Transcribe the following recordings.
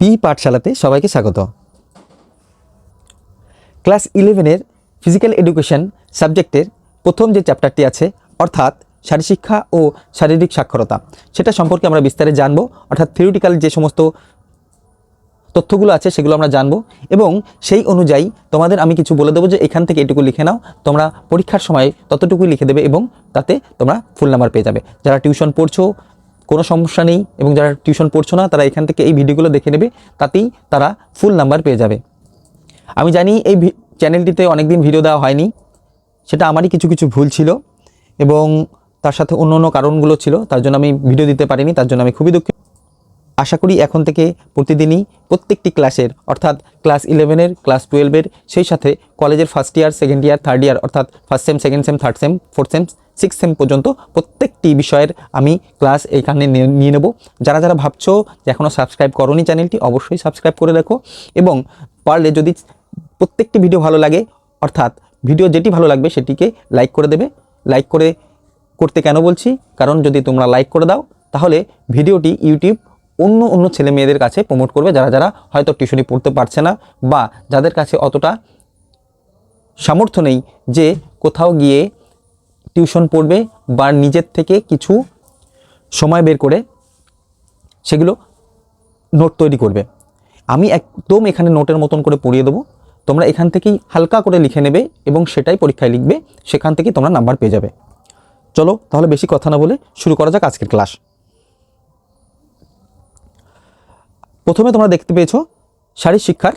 P পাঠশালাতে সবাইকে স্বাগত। Class ইলেভেনের ফিজিক্যাল এডুকেশন সাবজেক্টের প্রথম যে চ্যাপ্টারটি আছে, অর্থাৎ শারীরশিক্ষা ও শারীরিক সাক্ষরতা, সেটা সম্পর্কে আমরা বিস্তারে জানব। অর্থাৎ থিওরিটিক্যাল যে সমস্ত তথ্যগুলো আছে, সেগুলো আমরা জানব এবং সেই অনুযায়ী তোমাদের আমি কিছু বলে দেবো যে এখান থেকে এটুকু লিখে নাও, তোমরা পরীক্ষার সময় ততটুকুই লিখে দেবে এবং তাতে তোমরা ফুল নাম্বার পেয়ে যাবে। যারা টিউশন পড়ছো কোনো সমস্যা নেই এবং যারা টিউশন পড়ছো না, তারা এখান থেকে এই ভিডিওগুলো দেখে নেবে, তাতেই তারা ফুল নাম্বার পেয়ে যাবে। আমি জানি এই চ্যানেলটিতে অনেকদিন ভিডিও দেওয়া হয়নি, সেটা আমারই কিছু কিছু ভুল ছিল এবং তার সাথে অন্য অন্য কারণগুলো ছিল, তার জন্য আমি ভিডিও দিতে পারিনি, তার জন্য আমি খুবই দুঃখিত। আশা করি এখন থেকে প্রতিদিনই প্রত্যেকটি ক্লাসের অর্থাৎ ক্লাস ইলেভেনের ক্লাস টুয়েলভের সেই সাথে কলেজের first year second year third year অর্থাৎ first sem second sem third sem fourth sem six sem পর্যন্ত প্রত্যেকটি বিষয়ের আমি ক্লাস এইখানে নিয়ে- নিয়ে নেব। যারা যারা ভাবছ যে এখনও সাবস্ক্রাইব করোনি চ্যানেলটি অবশ্যই সাবস্ক্রাইব করে রাখো এবং পারলে যদি প্রত্যেকটি ভিডিও ভালো লাগে, অর্থাৎ ভিডিও যেটি ভালো লাগবে সেটিকে লাইক করে দেবে। লাইক করে করতে কেন বলছি? কারণ যদি তোমরা লাইক করে দাও, তাহলে ভিডিওটি ইউটিউব অন্য অন্য ছেলে মেয়েদের কাছে প্রমোট করবে। যারা যারা হয়তো টিউশনি পড়তে পারছে না বা যাদের কাছে অতটা সামর্থ্য নেই যে কোথাও গিয়ে টিউশন পড়বে বা নিজের থেকে কিছু সময় বের করে সেগুলো নোট তৈরি করবে। আমি একদম এখানে নোটের মতন করে পড়িয়ে দেবো। তোমরা এখান থেকেই হালকা করে লিখে নেবে এবং সেটাই পরীক্ষায় লিখবে। সেখান থেকেই তোমরা নাম্বার পেয়ে যাবে। চলো তাহলে বেশি কথা না বলে শুরু করা যাক আজকের ক্লাস। প্রথমে তোমরা দেখতে পেয়েছ শারীর শিক্ষার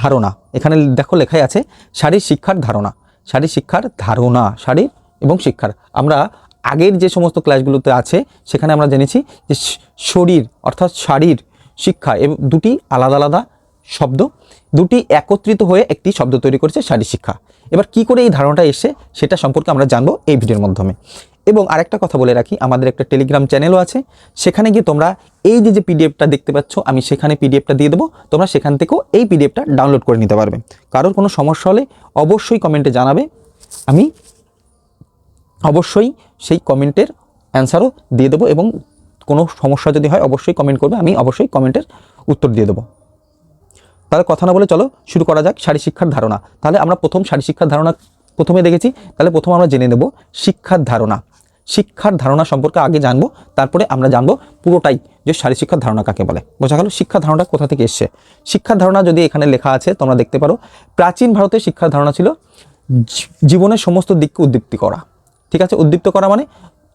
ধারণা। এখানে দেখো লেখাই আছে শারীর শিক্ষার ধারণা। শারীর শিক্ষার ধারণা। শারীর এবং শিক্ষার। আমরা আগের যে সমস্ত ক্লাসগুলোতে আছে, সেখানে আমরা জেনেছি যে শরীর অর্থাৎ শারীর শিক্ষা এবং, দুটি আলাদা আলাদা শব্দ, দুটি একত্রিত হয়ে একটি শব্দ তৈরি করেছে শারীর শিক্ষা। এবার কি করে এই ধারণাটা এসে সেটা সম্পর্কে আমরা জানব এই ভিডিওর মাধ্যমে। এবং আরেকটা কথা বলে রাখি, আমাদের একটা টেলিগ্রাম চ্যানেলও আছে, সেখানে গিয়ে তোমরা এই যে যে পিডিএফটা দেখতে পাচ্ছ, আমি সেখানে পিডিএফটা দিয়ে দেবো, তোমরা সেখান থেকেও এই পিডিএফটা ডাউনলোড করে নিতে পারবে। কারোর কোনো সমস্যা হলে অবশ্যই কমেন্টে জানাবে, আমি অবশ্যই সেই কমেন্টের অ্যান্সারও দিয়ে দেবো এবং কোনো সমস্যা যদি হয়, অবশ্যই কমেন্ট করবে। আমি অবশ্যই কমেন্টের উত্তর দিয়ে দেবো। তাহলে কথা না বলে চলো, শুরু করা যাক শারীর শিক্ষার ধারণা। তাহলে আমরা প্রথম শারীর শিক্ষার ধারণা প্রথমে দেখেছি। তাহলে প্রথম আমরা জেনে নেব শিক্ষার ধারণা। শিক্ষার ধারণা সম্পর্কে আগে জানব, তারপরে আমরা জানব পুরোটাই যে শারীর শিক্ষার ধারণা কাকে বলে। বোঝা গেল শিক্ষার ধারণাটা কোথা থেকে এসছে? শিক্ষার ধারণা যদি এখানে লেখা আছে, তোমরা দেখতে পারো, প্রাচীন ভারতের শিক্ষার ধারণা ছিল জীবনের সমস্ত দিককে উদ্দীপ্তি করা। ঠিক আছে? উদ্দীপ্ত করা মানে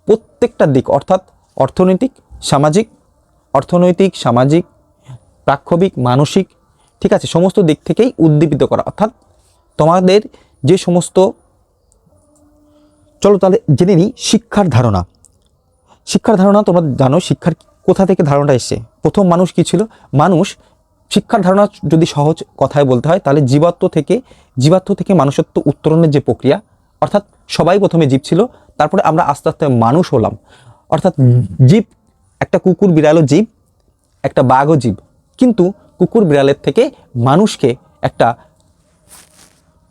প্রত্যেকটা দিক, অর্থাৎ অর্থনৈতিক, সামাজিক অর্থনৈতিক, সামাজিক, প্রাক্ষবিক, মানসিক, ঠিক আছে? সমস্ত দিক থেকেই উদ্দীপিত করা। অর্থাৎ তোমাদের যে সমস্ত, চলো তাহলে জেনে নিই শিক্ষার ধারণা। শিক্ষার ধারণা তোমরা জানো, শিক্ষার কোথা থেকে ধারণাটা এসছে? প্রথম মানুষ কি ছিল? মানুষ, শিক্ষার ধারণা যদি সহজ কথায় বলতে হয়, তাহলে জীবাত্ম থেকে জীবাত্ম থেকে মানুষত্ব উত্তরণের যে প্রক্রিয়া অর্থাৎ সবাই প্রথমে জীব ছিল, তারপরে আমরা আস্তে আস্তে মানুষ হলাম। অর্থাৎ জীব, একটা কুকুর বিড়ালও জীব, একটা বাঘও জীব। কিন্তু কুকুর বিড়ালের থেকে মানুষকে একটা,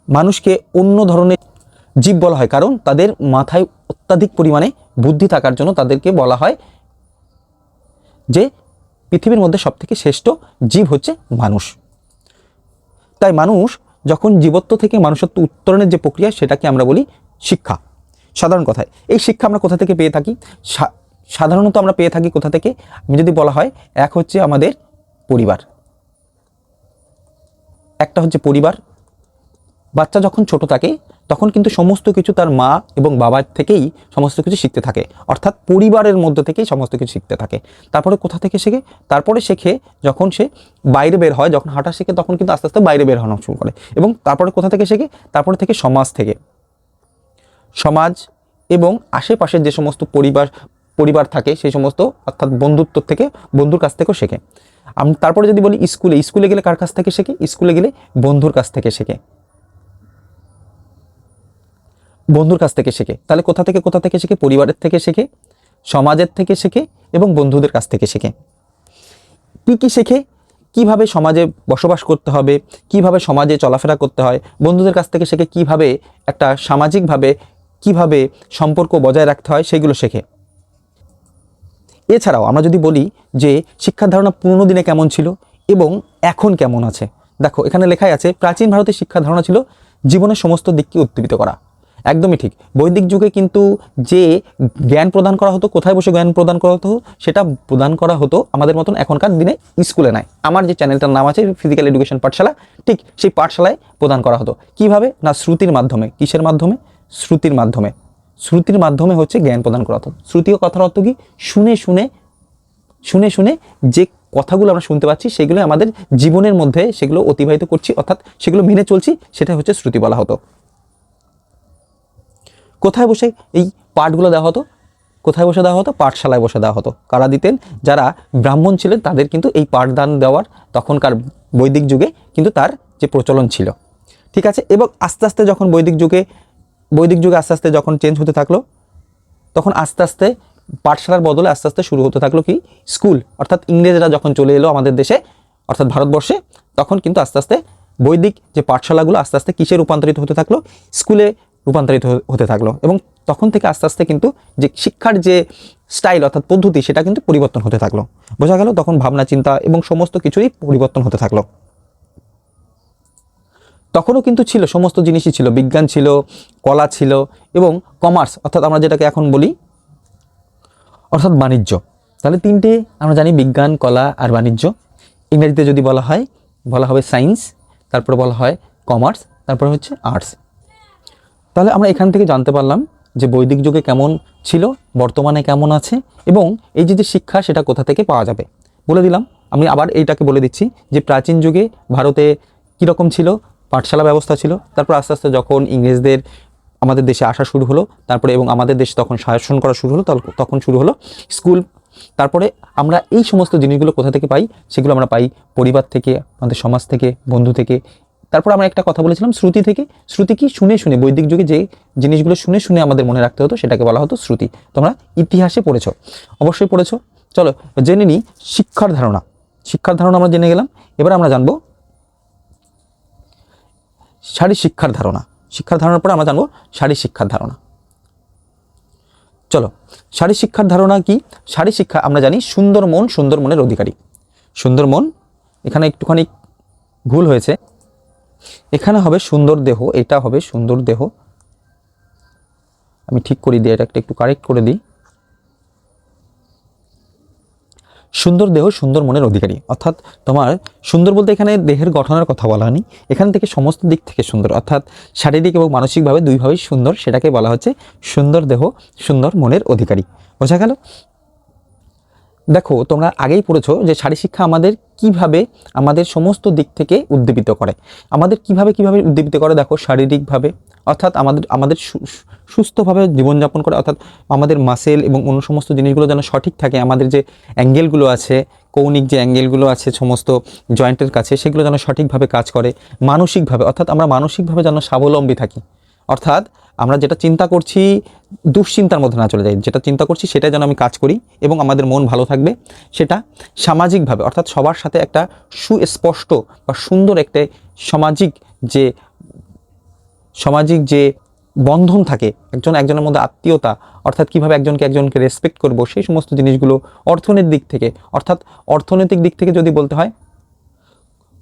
মানুষকে অন্য ধরনের জীব বলা হয়। কারণ তাদের মাথায় অত্যাধিক পরিমাণে বুদ্ধি থাকার জন্য তাদেরকে বলা হয় যে পৃথিবীর মধ্যে সবথেকে শ্রেষ্ঠ জীব হচ্ছে মানুষ। তাই মানুষ যখন জীবত্ব থেকে মানুষত্ব উত্তরণের যে প্রক্রিয়া, সেটাকে আমরা বলি শিক্ষা। সাধারণ কথায়, এই শিক্ষা আমরা কোথা থেকে পেয়ে থাকি? সাধারণত আমরা পেয়ে থাকি কোথা থেকে? আমি যদি বলা হয়, এক হচ্ছে আমাদের পরিবার। একটা হচ্ছে পরিবার। বাচ্চা যখন ছোট থাকে তখন কিন্তু সমস্ত কিছু তার মা এবং বাবার থেকেই সমস্ত কিছু শিখতে থাকে। অর্থাৎ পরিবারের মধ্যে থেকেই সমস্ত কিছু শিখতে থাকে। তারপরে কোথা থেকে শেখে? তারপরে শেখে যখন সে বাইরে বের হয়, যখন হাঁটা শেখে, তখন কিন্তু আস্তে আস্তে বাইরে বের হওয়া শুরু করে। এবং তারপরে কোথা থেকে শেখে? তারপরে থেকে সমাজ থেকে। সমাজ এবং আশেপাশের যে সমস্ত পরিবার পরিবার থাকে, সেই সমস্ত অর্থাৎ বন্ধুত্ব থেকে, বন্ধুর কাছ থেকেও শেখে। আমি, তারপরে যদি বলি স্কুলে স্কুলে গেলে কার কাছ থেকে শেখে? স্কুলে গেলে বন্ধুর কাছ থেকে শেখে। বন্ধুর কাছ থেকে শেখে। তাহলে কোথা থেকে কোথা থেকে শেখে? পরিবারের থেকে শেখে, সমাজের থেকে শেখে এবং বন্ধুদের কাছ থেকে শেখে। কী কী শেখে? কীভাবে সমাজে বসবাস করতে হবে? কীভাবে সমাজে চলাফেরা করতে হয়? বন্ধুদের কাছ থেকে শেখে কীভাবে একটা সামাজিকভাবে কীভাবে সম্পর্ক বজায় রাখতে হয় সেগুলো শেখে। এছাড়াও আমরা যদি বলি যে শিক্ষার ধারণা পুরনো দিনে কেমন ছিল এবং এখন কেমন আছে? দেখো, এখানে লেখাই আছে, প্রাচীন ভারতের শিক্ষা ধারণা ছিল জীবনের সমস্ত দিককে উদ্দীপিত করা। একদমই ঠিক। বৈদিক যুগে কিন্তু যে জ্ঞান প্রদান করা হতো, কোথায় বসে জ্ঞান প্রদান করা হতো, সেটা প্রদান করা হতো আমাদের মতন এখনকার দিনে স্কুলে নাই। আমার যে চ্যানেলটার নাম আছে ফিজিক্যাল এডুকেশন পাঠশালা, ঠিক সেই পাঠশালায় প্রদান করা হতো। কীভাবে? না, শ্রুতির মাধ্যমে। কিসের মাধ্যমে? শ্রুতির মাধ্যমে। শ্রুতির মাধ্যমে হচ্ছে জ্ঞান প্রদান করা হতো। শ্রুতি ও কথার অর্থ কি? শুনে শুনে শুনে শুনে যে কথাগুলো আমরা শুনতে পাচ্ছি সেগুলো আমাদের জীবনের মধ্যে সেগুলো অতিবাহিত করছি, অর্থাৎ সেগুলো মেনে চলছি সেটা হচ্ছে শ্রুতি বলা হতো। কোথায় বসে এই পাঠগুলো দেওয়া হতো? কোথায় বসে দেওয়া হতো? পাঠশালায় বসে দেওয়া হতো। কারা দিতেন? যারা ব্রাহ্মণ ছিলেন, তাদের কিন্তু এই পাঠদান দেওয়ার তখনকার বৈদিক যুগে কিন্তু তার যে প্রচলন ছিল। ঠিক আছে? এবং আস্তে আস্তে যখন বৈদিক যুগে বৈদিক যুগে আস্তে আস্তে যখন চেঞ্জ হতে থাকল, তখন আস্তে আস্তে পাঠশালার বদলে আস্তে আস্তে শুরু হতে থাকল কি? স্কুল। অর্থাৎ ইংরেজরা যখন চলে এলো আমাদের দেশে, অর্থাৎ ভারতবর্ষে, তখন কিন্তু আস্তে আস্তে বৈদিক যে পাঠশালাগুলো আস্তে আস্তে কিসে রূপান্তরিত হতে থাকল? স্কুলে রূপান্তরিত হতে থাকল। এবং তখন থেকে আস্তে আস্তে কিন্তু যে শিক্ষার যে স্টাইল অর্থাৎ পদ্ধতি, সেটা কিন্তু পরিবর্তন হতে থাকল। বোঝা গেল তখন ভাবনা, চিন্তা এবং সমস্ত কিছুই পরিবর্তন হতে থাকল। তখনও কিন্তু ছিল, সমস্ত জিনিসই ছিল, বিজ্ঞান ছিল, কলা ছিল এবং কমার্স অর্থাৎ আমরা যেটাকে এখন বলি অর্থাৎ বাণিজ্য। তাহলে তিনটে আমরা জানি, বিজ্ঞান, কলা আর বাণিজ্য। ইংরেজিতে যদি বলা হয়, বলা হবে সায়েন্স তারপরে বলা হয় কমার্স তারপরে হচ্ছে আর্টস তাহলে আমরা এখান থেকে জানতে পারলাম যে বৈদিক যুগে কেমন ছিল, বর্তমানে কেমন আছে এবং এই যে যে শিক্ষা সেটা কোথা থেকে পাওয়া যাবে। বলে দিলাম, আমি আবার এইটাকে বলে দিচ্ছি যে প্রাচীন যুগে ভারতে কীরকম ছিল, পাঠশালা ব্যবস্থা ছিল, তারপর আস্তে আস্তে যখন ইংরেজদের আমাদের দেশে আসা শুরু হলো, তারপরে এবং আমাদের দেশ তখন শাসন করা শুরু হলো তখন- শুরু হলো স্কুল। তারপরে আমরা এই সমস্ত জিনিসগুলো কোথা থেকে পাই, সেগুলো আমরা পাই পরিবার থেকে, আমাদের সমাজ থেকে, বন্ধু থেকে তারপর আমরা একটা কথা বলেছিলাম শ্রুতি থেকে। শ্রুতি কি? শুনে শুনে, বৈদিক যুগে যে জিনিসগুলো শুনে শুনে আমাদের মনে রাখতে হতো, সেটাকে বলা হতো শ্রুতি। তোমরা ইতিহাসে পড়েছ। অবশ্যই পড়েছ। চলো, জেনে নিই শিক্ষার ধারণা। শিক্ষার ধারণা আমরা জেনে গেলাম। এবার আমরা জানব শারীর শিক্ষার ধারণা। শিক্ষার ধারণার পরে আমরা জানব শারীর শিক্ষার ধারণা। চলো শারীর শিক্ষার ধারণা কি? শারীর শিক্ষা আমরা জানি সুন্দর মন, সুন্দর মনের অধিকারী। সুন্দর মন, এখানে একটুখানি ভুল হয়েছে। এখানে হবে সুন্দর দেহ, এটা হবে সুন্দর দেহ। আমি ঠিক করে দিই এটা একটু কারেক্ট করে দিই। সুন্দর দেহ, সুন্দর মনের অধিকারী। অর্থাৎ তোমার সুন্দর বলতে এখানে দেহের গঠনের কথা বলা হয়নি। এখান থেকে সমস্ত দিক থেকে সুন্দর। অর্থাৎ শারীরিক এবং মানসিকভাবে দুইভাবেই সুন্দর, সেটাকে বলা হচ্ছে সুন্দর দেহ, সুন্দর মনের অধিকারী। বোঝা গেল? দেখো, তোমরা আগেই পড়েছো যে শারীর শিক্ষা আমাদের কীভাবে আমাদের সমস্ত দিক থেকে উদ্দীপিত করে। আমাদের কীভাবে কীভাবে উদ্দীপিত করে দেখো, শারীরিকভাবে, অর্থাৎ আমাদের আমাদের সুস্থভাবে জীবনযাপন করে, অর্থাৎ আমাদের মাসেল এবং অন্য সমস্ত জিনিসগুলো যেন সঠিক থাকে। আমাদের যে অ্যাঙ্গেলগুলো আছে, কৌণিক যে অ্যাঙ্গেলগুলো আছে, সমস্ত জয়েন্টের কাছে, সেগুলো যেন সঠিকভাবে কাজ করে, মানসিকভাবে, অর্থাৎ আমরা মানসিকভাবে যেন স্বাবলম্বী থাকি। অর্থাৎ আমরা যেটা চিন্তা করছি, দুশ্চিন্তার মধ্যে না চলে যাই। যেটা চিন্তা করছি সেটা যেন আমি কাজ করি এবং আমাদের মন ভালো থাকবে, সেটা সামাজিকভাবে, অর্থাৎ সবার সাথে একটা সুস্পষ্ট বা সুন্দর একটা সামাজিক যে সামাজিক যে বন্ধন থাকে, একজন একজনের মধ্যে আত্মীয়তা, অর্থাৎ কীভাবে একজনকে একজনকে রেসপেক্ট করব, সেই সমস্ত জিনিসগুলো অর্থনৈতিক দিক থেকে, অর্থাৎ অর্থনৈতিক দিক থেকে যদি বলতে হয়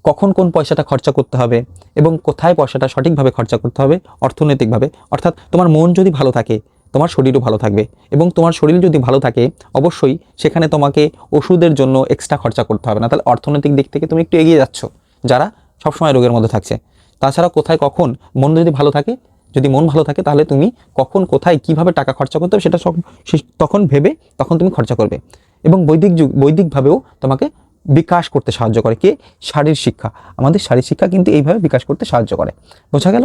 কখন কোন পয়সাটা খরচা করতে হবে এবং কোথায় পয়সাটা সঠিকভাবে খরচা করতে হবে অর্থনৈতিকভাবে। অর্থাৎ তোমার মন যদি ভালো থাকে, তোমার শরীরও ভালো থাকবে এবং তোমার শরীর যদি ভালো থাকে, অবশ্যই সেখানে তোমাকে ওষুধের জন্য এক্সট্রা খরচা করতে হবে। না তাহলে অর্থনৈতিক দিক থেকে তুমি একটু এগিয়ে যাচ্ছ, যারা সবসময় রোগের মধ্যে থাকছে। তাছাড়া কোথায় কখন মন যদি ভালো থাকে, যদি মন ভালো থাকে তাহলে তুমি কখন, কোথায়, কীভাবে টাকা খরচা করতে হবে সেটা সব তখন ভেবে তখন তুমি খরচা করবে। এবং বৈদিক যুগ, বৈদিকভাবেও তোমাকে বিকাশ করতে সাহায্য করে কে? শারীর শিক্ষা। আমাদের শারীর শিক্ষা কিন্তু এইভাবে বিকাশ করতে সাহায্য করে। বোঝা গেল?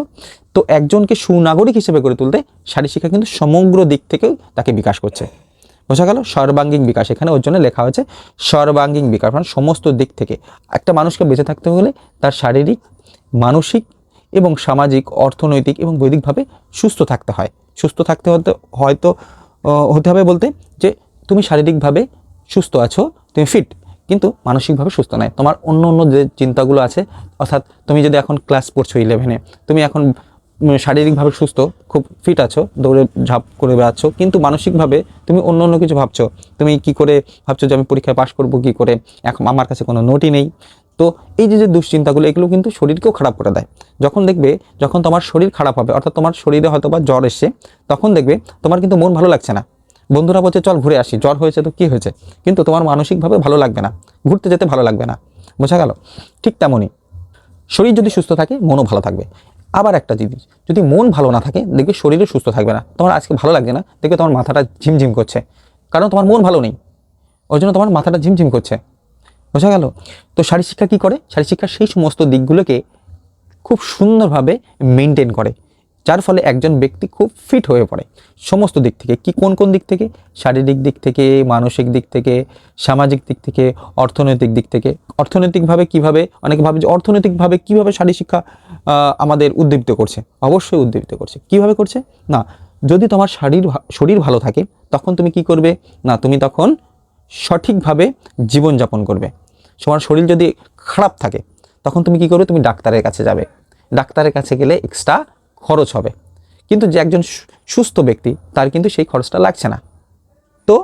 তো একজনকে সুনাগরিক হিসেবে গড়ে তুলতে শারীর শিক্ষা কিন্তু সমগ্র দিক থেকেও তাকে বিকাশ করছে। বোঝা গেল? সর্বাঙ্গীন বিকাশ। এখানে ওর জন্য লেখা হয়েছে, সর্বাঙ্গীন বিকাশ। মানে সমস্ত দিক থেকে একটা মানুষকে বেঁচে থাকতে হলে তার শারীরিক, মানসিক এবং সামাজিক, অর্থনৈতিক এবং বৈদিকভাবে সুস্থ থাকতে হয়। সুস্থ থাকতে হতে, হয়তো হতে হবে বলতে যে তুমি শারীরিকভাবে সুস্থ আছো, তুমি ফিট কিন্তু মানসিকভাবে সুস্থ নয়। তোমার অন্য অন্য যে চিন্তাগুলো আছে, অর্থাৎ তুমি যদি এখন ক্লাস পড়ছো ইলেভেনে তুমি এখন শারীরিকভাবে সুস্থ, খুব ফিট আছো, দৌড়ে ঝাঁপ করে বেড়াচ্ছ, কিন্তু মানসিকভাবে তুমি অন্য অন্য কিছু ভাবছ। তুমি কি করে ভাবছ যে আমি পরীক্ষায় পাশ করব, কী করে? এখন আমার কাছে কোনো নোটই নেই। তো এই যে যে দুশ্চিন্তাগুলো, এগুলো কিন্তু শরীরকেও খারাপ করে দেয়। যখন দেখবে, যখন তোমার শরীর খারাপ হবে, অর্থাৎ তোমার শরীরে হয়তো বা জ্বর এসছে, তখন দেখবে তোমার কিন্তু মন ভালো লাগছে না। বন্ধুরা বলছে, চল ঘুরে আসি। জ্বর হয়েছে তো কী হয়েছে? কিন্তু তোমার মানসিকভাবে ভালো লাগবে না। ঘুরতে যেতে ভালো লাগবে না। বোঝা গেল? ঠিক তেমনই। শরীর যদি সুস্থ থাকে, মনও ভালো থাকবে। আবার একটা জিনিস, যদি মন ভালো না থাকে, দেখবে শরীরও সুস্থ থাকবে না। তোমার আজকে ভালো লাগছে না, দেখবে তোমার মাথাটা ঝিমঝিম করছে। কারণ তোমার মন ভালো নেই। ওই জন্য তোমার মাথাটা ঝিমঝিম করছে। বোঝা গেল? তো শারীর শিক্ষা কী করে? শারীর শিক্ষা সেই সমস্ত দিকগুলোকে খুব সুন্দরভাবে মেনটেন করে। যার ফলে একজন ব্যক্তি খুব ফিট হয়ে পড়ে। সমস্ত দিক থেকে কি কোন কোন দিক থেকে? শারীরিক দিক থেকে, মানসিক দিক থেকে, সামাজিক দিক থেকে, অর্থনৈতিক দিক থেকে। অর্থনৈতিকভাবে কীভাবে? অনেকে ভাবে যে অর্থনৈতিকভাবে কীভাবে শারীর শিক্ষা আমাদের উদ্দীপ্ত করছে? অবশ্যই উদ্দীপ্ত করছে। কীভাবে করছে? না, যদি তোমার শারীর শরীর ভালো থাকে, তখন তুমি কি করবে? না, তুমি তখন সঠিকভাবে জীবনযাপন করবে। তোমার শরীর যদি খারাপ থাকে, তখন তুমি কি করবে? তুমি ডাক্তারের কাছে যাবে। ডাক্তারের কাছে গেলে এক্সট্রা খরচ হবে। কিন্তু যে একজন সুস্থ ব্যক্তি, তার কিন্তু সেই খরচটা লাগছে না। তো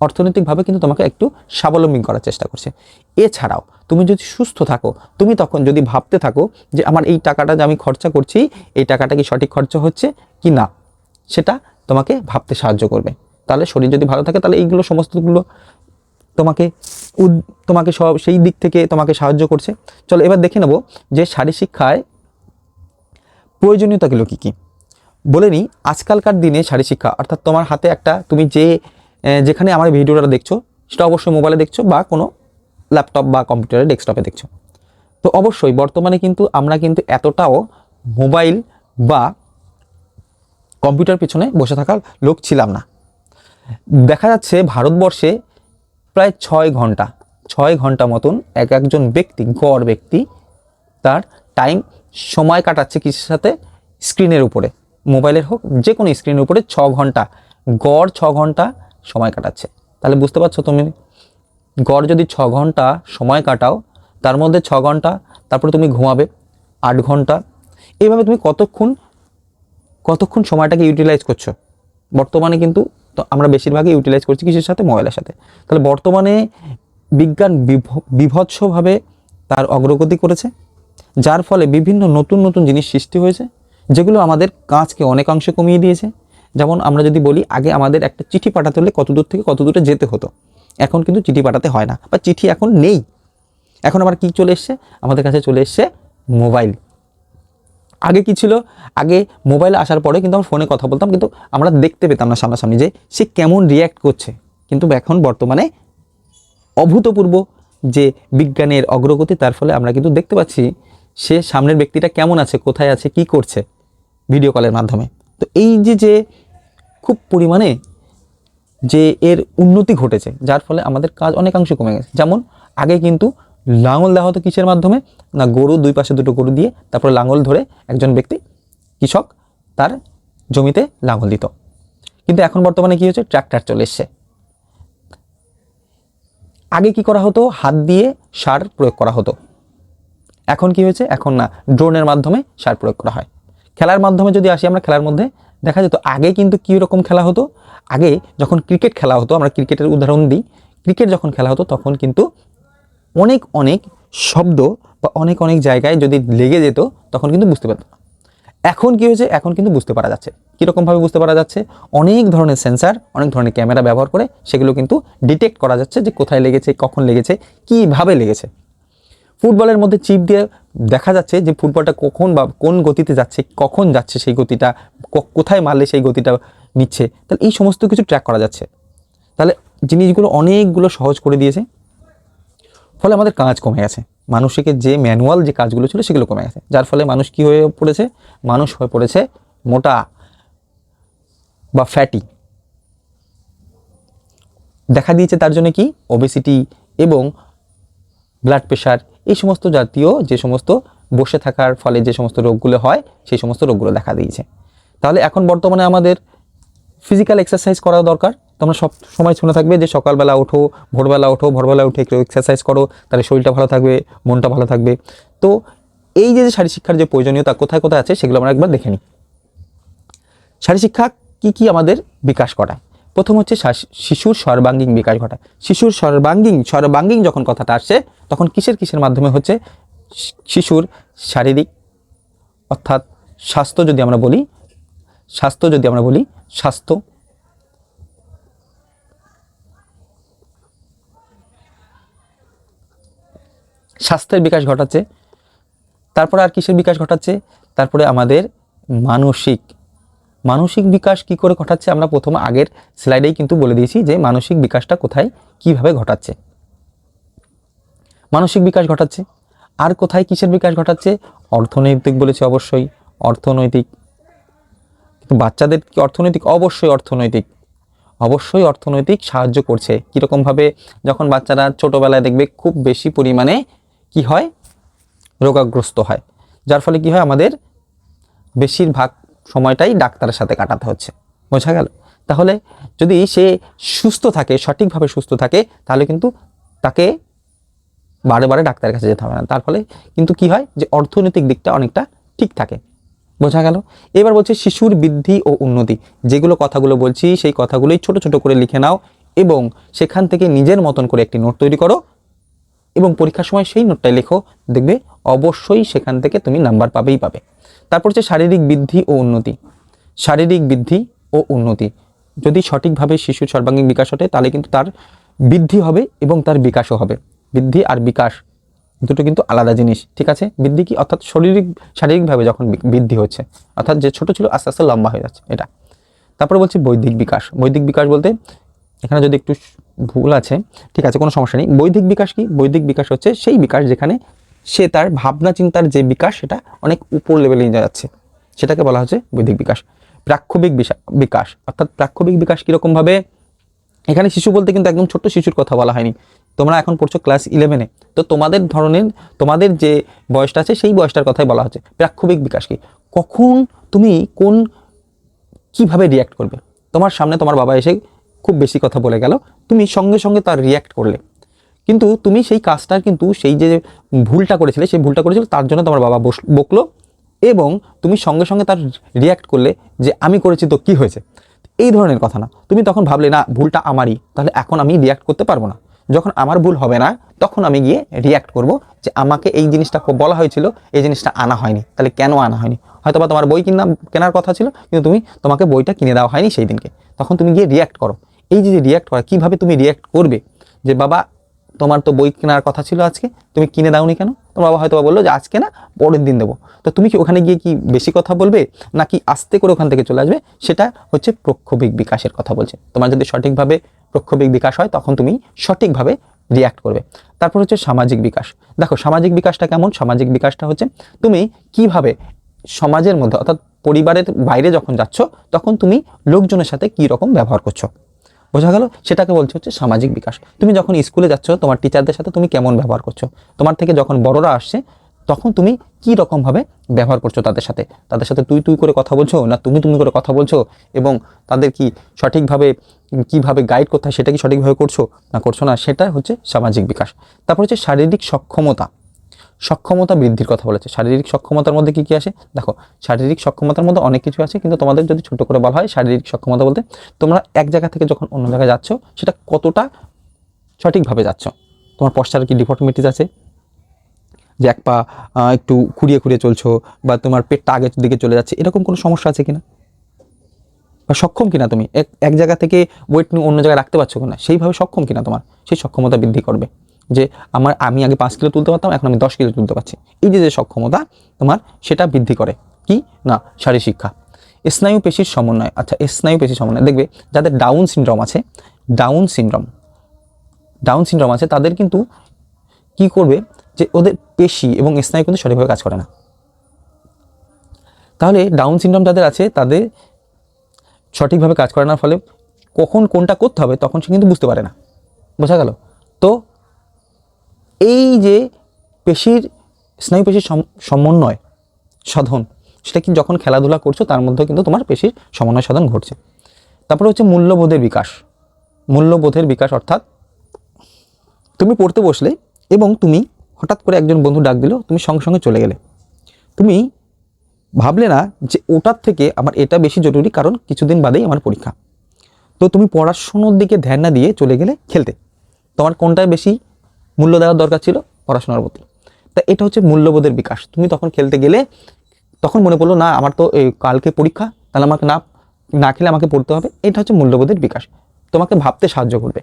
অর্থনৈতিকভাবে কিন্তু তোমাকে একটু স্বাবলম্বী করার চেষ্টা করছে। এছাড়াও তুমি যদি সুস্থ থাকো, তুমি তখন যদি ভাবতে থাকো যে আমার এই টাকাটা যে আমি খরচা করছি, এই টাকাটা কি সঠিক খরচা হচ্ছে কি না, সেটা তোমাকে ভাবতে সাহায্য করবে। তাহলে শরীর যদি ভালো থাকে, তাহলে এইগুলো সমস্তগুলো তোমাকে তোমাকে সব সেই দিক থেকে তোমাকে সাহায্য করছে। চলো এবার দেখে নেব যে শারীর শিক্ষায় প্রয়োজনীয়তাগুলো কী কী? বলে নিই, আজকালকার দিনে শারীর শিক্ষা, অর্থাৎ তোমার হাতে একটা, তুমি যে যেখানে আমার ভিডিওটা দেখছ, সেটা অবশ্যই মোবাইলে দেখছ বা কোনো ল্যাপটপ বা কম্পিউটারে ডেস্কটপে দেখছ। তো অবশ্যই বর্তমানে কিন্তু আমরা কিন্তু এতটাও মোবাইল বা কম্পিউটার পিছনে বসে থাকার লোক ছিলাম না। দেখা যাচ্ছে ভারতবর্ষে প্রায় ছয় ঘণ্টা ছয় ঘণ্টা মতন এক একজন ব্যক্তি, গড় ব্যক্তি, তার টাইম সময় কাটাচ্ছে কিসের সাথে? স্ক্রিনের উপরে। মোবাইলের হোক যে কোনো স্ক্রিনের উপরে ছ ঘণ্টা। গড় ছ ঘণ্টা সময় কাটাচ্ছে। তাহলে বুঝতে পারছ তুমি? গড় যদি ছ ঘণ্টা সময় কাটাও, তার মধ্যে ছ ঘণ্টা, তারপরে তুমি ঘুমাবে, আট ঘণ্টা। এইভাবে তুমি কতক্ষণ কতক্ষণ সময়টাকে ইউটিলাইজ করছ? বর্তমানে কিন্তু তো আমরা বেশিরভাগই ইউটিলাইজ করছি কিসের সাথে? মোবাইলের সাথে। তাহলে বর্তমানে বিজ্ঞান বিভ- বিভৎসভাবে তার অগ্রগতি করেছে। যার ফলে বিভিন্ন নতুন নতুন জিনিস সৃষ্টি হয়েছে, যেগুলো আমাদের কাজকে অনেকাংশে কমিয়ে দিয়েছে। যেমন আমরা যদি বলি, আগে আমাদের একটা চিঠি পাঠাতে হলে কত দূর থেকে কত দূরে যেতে হতো। এখন কিন্তু চিঠি পাঠাতে হয় না বা চিঠি এখন নেই। এখন আবার কি চলে এসছে? আমাদের কাছে চলে এসছে মোবাইল। আগে কি ছিল? আগে মোবাইল আসার পরে কিন্তু আমরা ফোনে কথা বলতাম, কিন্তু আমরা দেখতে পেতাম না সামনাসামনি যে সে কেমন রিয়্যাক্ট করছে। কিন্তু এখন বর্তমানে অভূতপূর্ব যে বিজ্ঞানের অগ্রগতি, তার ফলে আমরা কিন্তু দেখতে পাচ্ছি সে সামনের ব্যক্তিটা কেমন আছে, কোথায় আছে, কি করছে ভিডিও কলের মাধ্যমে। তো এই যে যে খুব পরিমাণে যে এর উন্নতি ঘটেছে, যার ফলে আমাদের কাজ অনেকাংশে কমে গেছে। যেমন, আগে কিন্তু লাঙল দেওয়া হতো কিসের মাধ্যমে? না, গরু, দুই পাশে দুটো গরু দিয়ে তারপরে লাঙল ধরে একজন ব্যক্তি, কৃষক, তার জমিতে লাঙল দিত। কিন্তু এখন বর্তমানে কি হচ্ছে ট্র্যাক্টর চলে এসছে। আগে কি করা হতো? হাত দিয়ে সার প্রয়োগ করা হতো। এখন কি হয়েছে? এখন না, ড্রোনের মাধ্যমে সার প্রয়োগ করা হয়। খেলার মাধ্যমে যদি আসি আমরা খেলার মধ্যে, দেখা যেত আগে কিন্তু কী রকম খেলা হতো? আগে যখন ক্রিকেট খেলা হতো, আমরা ক্রিকেটের উদাহরণ দিই, ক্রিকেট যখন খেলা হতো তখন কিন্তু অনেক অনেক শব্দ বা অনেক অনেক জায়গায় যদি লেগে যেত তখন কিন্তু বুঝতে পারতো এখন কি হয়েছে? এখন কিন্তু বুঝতে পারা যাচ্ছে। কীরকমভাবে বুঝতে পারা যাচ্ছে? অনেক ধরনের সেন্সার অনেক ধরনের ক্যামেরা ব্যবহার করে সেগুলো কিন্তু ডিটেক্ট করা যাচ্ছে যে কোথায় লেগেছে, কখন লেগেছে, কীভাবে লেগেছে। ফুটবলের মধ্যে চিপ দিয়ে দেখা যাচ্ছে যে ফুটবলটা কখন বা কোন গতিতে যাচ্ছে, কখন যাচ্ছে সেই গতিটা কোথায় মারলে সেই গতিটা নিচ্ছে, তাহলে এই সমস্ত কিছু ট্র্যাক করা যাচ্ছে। তাহলে জিনিসগুলো অনেকগুলো সহজ করে দিয়েছে, ফলে আমাদের কাজ কমে গেছে। মানুষকে যে ম্যানুয়াল যে কাজগুলো ছিল সেগুলো কমে গেছে। যার ফলে মানুষ কি হয়ে পড়েছে? মানুষ হয়ে পড়েছে মোটা বা ফ্যাটি দেখা দিয়েছে তার জন্য কি? ওবেসিটি এবং ব্লাড প্রেশার এই সমস্ত জাতীয় যে সমস্ত বসে থাকার ফলে যে সমস্ত রোগগুলো হয়, সেই সমস্ত রোগগুলো দেখা দিয়েছে। তাহলে এখন বর্তমানে আমাদের ফিজিক্যাল এক্সারসাইজ করা দরকার। তোমরা সব সময় শুনে থাকবে যে সকালবেলা ওঠো, ভোরবেলা ওঠো, ভোরবেলা উঠে একটু এক্সারসাইজ করো, তাহলে শরীরটা ভালো থাকবে, মনটা ভালো থাকবে। তো এই যে শারীর শিক্ষার যে প্রয়োজনীয়তা কোথায় কোথায় আছে, সেগুলো আমরা একবার দেখে নিই। শারীর শিক্ষা কী কী আমাদের বিকাশ করায় প্রথম হচ্ছে শিশুর সর্বাঙ্গীন বিকাশ ঘটায়। শিশুর সর্বাঙ্গীন সর্বাঙ্গীন যখন কথাটা আসছে, তখন কিসের কিসের মাধ্যমে হচ্ছে শিশুর শারীরিক, অর্থাৎ স্বাস্থ্য যদি আমরা বলি, স্বাস্থ্য যদি আমরা বলি, স্বাস্থ্য স্বাস্থ্যের বিকাশ ঘটাচ্ছে, তারপরে আর কিসের বিকাশ ঘটাচ্ছে? তারপরে আমাদের মানসিক মানসিক বিকাশ কি করে ঘটাচ্ছে আমরা প্রথম আগের স্লাইডেই কিন্তু বলে দিয়েছি যে মানসিক বিকাশটা কোথায় কীভাবে ঘটাচ্ছে। মানসিক বিকাশ ঘটাচ্ছে। আর কোথায় কিসের বিকাশ ঘটাচ্ছে? অর্থনৈতিক বলেছে অবশ্যই, অর্থনৈতিক। কিন্তু বাচ্চাদের কি অর্থনৈতিক? অবশ্যই অর্থনৈতিক। অবশ্যই অর্থনৈতিক সাহায্য করছে। কীরকমভাবে যখন বাচ্চারা ছোটোবেলায় দেখবে খুব বেশি পরিমাণে কি হয়? রোগাগ্রস্ত হয়। যার ফলে কি হয়? আমাদের বেশিরভাগ সময়টাই ডাক্তারের সাথে কাটাতে হচ্ছে। বোঝা গেল? তাহলে যদি সে সুস্থ থাকে, সঠিকভাবে সুস্থ থাকে, তাহলে কিন্তু তাকে বারে বারে ডাক্তারের কাছে যেতে হবে না। তার ফলে কিন্তু কি হয় যে অর্থনৈতিক দিকটা অনেকটা ঠিক থাকে। বোঝা গেল? এবার বলছে শিশুর বৃদ্ধি ও উন্নতি। যেগুলো কথাগুলো বলছি, সেই কথাগুলোই ছোট ছোট করে লিখে নাও এবং সেখান থেকে নিজের মতন করে একটি নোট তৈরি করো এবং পরীক্ষার সময় সেই নোটটাই লেখো। দেখবে অবশ্যই সেখান থেকে তুমি নাম্বার পাবেই পাবে। তারপর হচ্ছে শারীরিক বৃদ্ধি ও উন্নতি। শারীরিক বৃদ্ধি ও উন্নতি। যদি সঠিকভাবে শিশুর সর্বাঙ্গীন বিকাশ ঘটে, তাহলে কিন্তু তার বৃদ্ধি হবে এবং তার বিকাশও হবে। বৃদ্ধি আর বিকাশ দুটো কিন্তু আলাদা জিনিস, ঠিক আছে? বৃদ্ধি কি? অর্থাৎ শারীরিক, শারীরিকভাবে যখন বৃদ্ধি হচ্ছে, অর্থাৎ যে ছোট ছিল আস্তে আস্তে লম্বা হয়ে যাচ্ছে, এটা। তারপরে বলছি বৈদিক বিকাশ। বৈদিক বিকাশ বলতে এখানে যদি একটু ভুল আছে, ঠিক আছে, কোনো সমস্যা নেই। বৈদিক বিকাশ কি? বৈদিক বিকাশ হচ্ছে সেই বিকাশ যেখানে সে তার ভাবনা চিন্তার যে বিকাশ, সেটা অনেক উপর লেভেলে নিয়ে যাচ্ছে। সেটাকে বলা হচ্ছে বৈদিক বিকাশ। প্রাক্ষবিক বিকাশ, অর্থাৎ প্রাক্ষবিক বিকাশ কীরকমভাবে এখানে শিশু বলতে কিন্তু একদম ছোট্ট শিশুর কথা বলা হয়নি। তোমরা এখন পড়ছো ক্লাস ইলেভেনে তো তোমাদের ধরনের, তোমাদের যে বয়সটা আছে, সেই বয়সটার কথাই বলা হচ্ছে। প্রাক্ষবিক বিকাশ কি? কখন তুমি কোন, কীভাবে রিয়্যাক্ট করবে? তোমার সামনে তোমার বাবা এসে খুব বেশি কথা বলে গেল। তুমি সঙ্গে সঙ্গে তার রিয়্যাক্ট করলে। কিন্তু তুমি সেই কাজটার কিন্তু সেই যে ভুলটা করেছিলে, সেই ভুলটা করেছিলে, তার জন্য তোমার বাবা বকলো এবং তুমি সঙ্গে সঙ্গে তার রিয়্যাক্ট করলে যে আমি করেছি তো কি হয়েছে? এই ধরনের কথা না। তুমি তখন ভাবলে, না, ভুলটা আমারই, তাহলে এখন আমি রিয়্যাক্ট করতে পারব না। যখন আমার ভুল হবে না, তখন আমি গিয়ে রিয়্যাক্ট করব যে আমাকে এই জিনিসটা বলা হয়েছিল, এই জিনিসটা আনা হয়নি। তাহলে কেন আনা হয়নি? হয়তো বা তোমার বই কিনা, কেনার কথা ছিল, কিন্তু তুমি তোমাকে বইটা কিনে দেওয়া হয়নি সেই দিনকে। তখন তুমি গিয়ে রিয়্যাক্ট করো। এই যে রিয়্যাক্ট করা, কীভাবে তুমি রিয়্যাক্ট করবে? যে বাবা তোমার তো বই কেনার কথা ছিল আজকে, তুমি কিনে দাওনি কেন? তোমার বাবা হয়তো বলল যে, আজকে না পরের দিন দেবো। তো তুমি কি ওখানে গিয়ে কি বেশি কথা বলবে, নাকি আস্তে করে ওখান থেকে চলে আসবে? সেটা হচ্ছে প্রক্ষোভিক বিকাশের কথা বলছে। তোমার যদি সঠিকভাবে প্রক্ষোভিক বিকাশ হয়, তখন তুমি সঠিকভাবে রিয়্যাক্ট করবে। তারপর হচ্ছে সামাজিক বিকাশ। দেখো, সামাজিক বিকাশটা কেমন? সামাজিক বিকাশটা হচ্ছে তুমি কীভাবে সমাজের মধ্যে, অর্থাৎ পরিবারের বাইরে যখন যাচ্ছ, তখন তুমি লোকজনের সাথে কী রকম ব্যবহার করছ। বোঝা গেল? সেটাকে বলছে হচ্ছে সামাজিক বিকাশ। তুমি যখন স্কুলে যাচ্ছ, তোমার টিচারদের সাথে তুমি কেমন ব্যবহার করছ? তোমার থেকে যখন বড়রা আসছে, তখন তুমি কি রকমভাবে ব্যবহার করছ তাদের সাথে? তাদের সাথে তুই তুই করে কথা বলছো না তুমি তুমি করে কথা বলছো? এবং তাদের কি সঠিকভাবে, কীভাবে গাইড করতে হয়, সেটা কি সঠিকভাবে করছ? না করছ না, সেটা হচ্ছে সামাজিক বিকাশ। তারপর হচ্ছে শারীরিক সক্ষমতা। সক্ষমতা বৃদ্ধির কথা বলেছে। শারীরিক সক্ষমতার মধ্যে কি কি আসে? দেখো, শারীরিক সক্ষমতার মধ্যে অনেক কিছু আছে, কিন্তু তোমাদের যদি ছোট করে বলা হয় শারীরিক সক্ষমতা বলতে, তোমরা এক জায়গা থেকে যখন অন্য জায়গায় যাচ্ছ, সেটা কতটা সঠিকভাবে যাচ্ছ? তোমার পশ্চারে কি ডিফর্মিটিস আছে? যে এক পা একটু খুঁড়িয়ে খুঁড়িয়ে চলছো, বা তোমার পেটটা আগের দিকে চলে যাচ্ছে, এরকম কোনো সমস্যা আছে কিনা? বা সক্ষম কিনা তুমি? এক এক জায়গা থেকে ওয়েট নিয়ে অন্য জায়গায় রাখতে পারছ কিনা? সেইভাবে সক্ষম কিনা তোমার? সেই সক্ষমতা বৃদ্ধি করবে। যে আমার আমি আগে পাঁচ কিলো তুলতে পারতাম, এখন আমি দশ কিলো তুলতে পারছি। এই যে যে সক্ষমতা তোমার, সেটা বৃদ্ধি করে। কি? না শারীর শিক্ষা। স্নায়ু পেশির সমন্বয়। আচ্ছা স্নায়ু পেশির সমন্বয়। দেখবে, যাদের ডাউন সিনড্রোম আছে ডাউন সিনড্রোম ডাউন সিনড্রোম আছে, তাদের কিন্তু কি করবে? যে ওদের পেশি এবং স্নায়ু কিন্তু সঠিকভাবে কাজ করে না। তাহলে ডাউন সিনড্রোম যাদের আছে, তাদের সঠিকভাবে কাজ করে না ফলে কখন কোনটা করতে হবে, তখন সে কিন্তু বুঝতে পারে না। বোঝা গেল? তো এই যে পেশির, স্নায়ু পেশির সম- সমন্বয় সাধন, সেটা কি যখন খেলাধুলা করছ, তার মধ্যেও কিন্তু তোমার পেশির সমন্বয় সাধন ঘটছে। তারপরে হচ্ছে মূল্যবোধের বিকাশ। মূল্যবোধের বিকাশ অর্থাৎ তুমি পড়তে বসলে এবং তুমি হঠাৎ করে একজন বন্ধু ডাক দিল, তুমি সঙ্গে সঙ্গে চলে গেলে। তুমি ভাবলে না যে ওটার থেকে আমার এটা বেশি জরুরি, কারণ কিছুদিন বাদেই আমার পরীক্ষা। তো তুমি পড়াশুনোর দিকে ধ্যান না দিয়ে চলে গেলে খেলতে। তোমার কোনটায় বেশি মূল্য দেওয়ার দরকার ছিল পড়াশোনার প্রতি। তা এটা হচ্ছে মূল্যবোধের বিকাশ। তুমি তখন খেলতে গেলে তখন মনে পড়ল, না, আমার তো কালকে পরীক্ষা, তাহলে আমাকে না না খেলে আমাকে পড়তে হবে। এটা হচ্ছে মূল্যবোধের বিকাশ। তোমাকে ভাবতে সাহায্য করবে।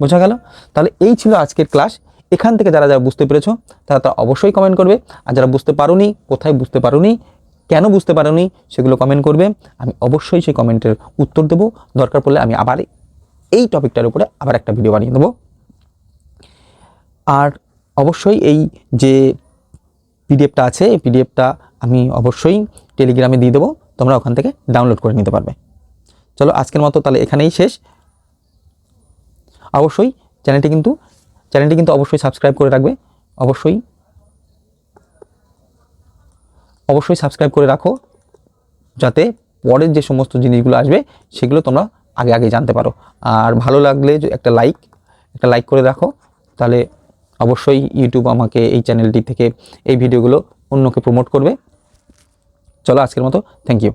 বোঝা গেল? তাহলে এই ছিল আজকের ক্লাস। এখান থেকে যারা যারা বুঝতে পেরেছ, তারা তা অবশ্যই কমেন্ট করবে। আর যারা বুঝতে পারোনি, কোথায় বুঝতে পারোনি, কেন বুঝতে পারোনি, সেগুলো কমেন্ট করবে। আমি অবশ্যই সেই কমেন্টের উত্তর দেবো। দরকার পড়লে আমি আবার এই টপিকটার উপরে আবার একটা ভিডিও বানিয়ে দেবো। আর অবশ্যই এই যে পিডিএফটা আছে, এই পিডিএফটা আমি অবশ্যই টেলিগ্রামে দিয়ে দেবো। তোমরা ওখান থেকে ডাউনলোড করে নিতে পারবে। চলো, আজকের মতো তাহলে এখানেই শেষ। অবশ্যই চ্যানেলটি কিন্তু চ্যানেলটি কিন্তু অবশ্যই সাবস্ক্রাইব করে রাখবে। অবশ্যই অবশ্যই সাবস্ক্রাইব করে রাখো, যাতে পরের যে সমস্ত জিনিসগুলো আসবে, সেগুলো তোমরা আগে আগে জানতে পারো। আর ভালো লাগলে একটা লাইক একটা লাইক করে রাখো। তাহলে অবশ্যই ইউটিউব আমাকে এই চ্যানেলটি থেকে এই ভিডিওগুলো অন্যকে প্রমোট করবে। চলো আজকের মতো থ্যাংক ইউ